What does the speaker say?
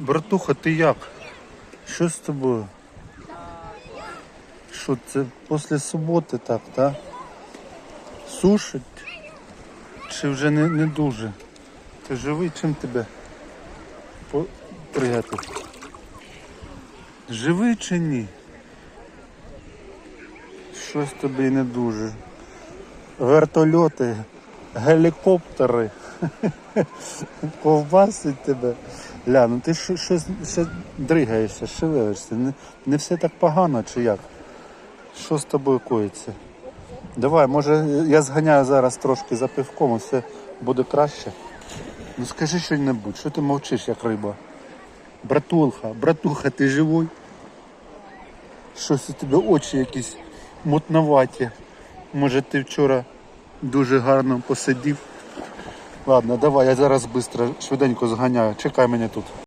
Братуха, ти як? Що з тобою? Що це після суботи так, так? Сушить? Чи вже не, не дуже? Ти живий, чим тебе пригати? Живий чи ні? Щось тобі не дуже. Вертольоти, гелікоптери. Ковбасить тебе. Ля, ну ти що- щось дригаєшся, шевелишся. Не, не все так погано чи як? Що з тобою коїться? Давай, може я зганяю зараз трошки за пивком, і все буде краще. Ну скажи щось небудь, що ти мовчиш, як риба? Братулха, братуха, ти живий? Щось у тебе очі якісь мутноваті. Може ти вчора дуже гарно посидів. Ладно, давай, я зараз швидко, швиденько зганяю. Чекай мене тут.